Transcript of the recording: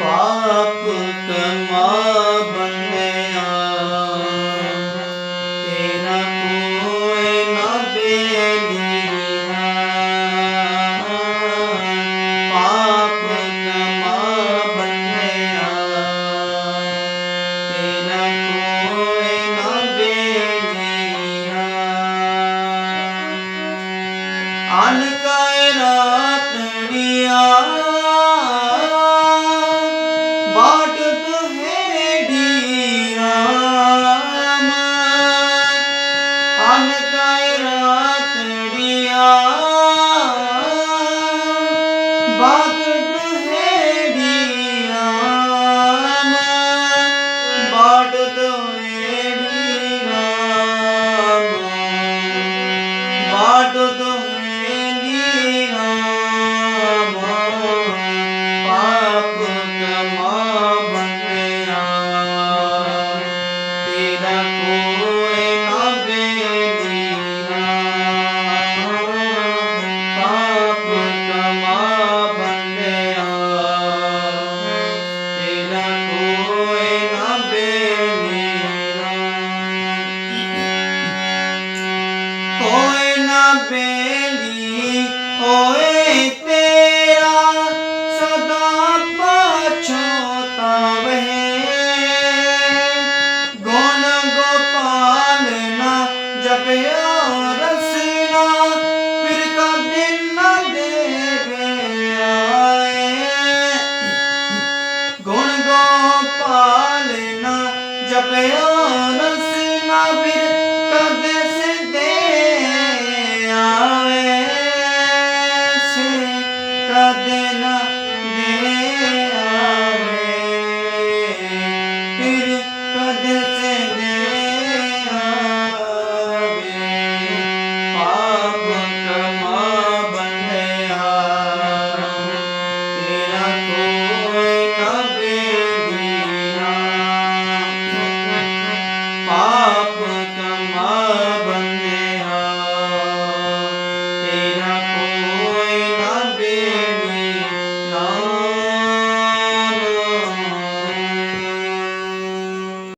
ਪਾਪ ਕਮਾ ਬੰਨਿਆ ਤੇਰਾ ਕੋਏ ਨਾ ਬੇਦਿਆ ਪਾਪ ਕਮਾ ਬੰਨਿਆ ਤੇਰਾ ਕੋਏ ਨਾ ਬੇਦਿਆ ਅਨ ਕਾਇ ਰਾ बात Oh, Campeón. Papa.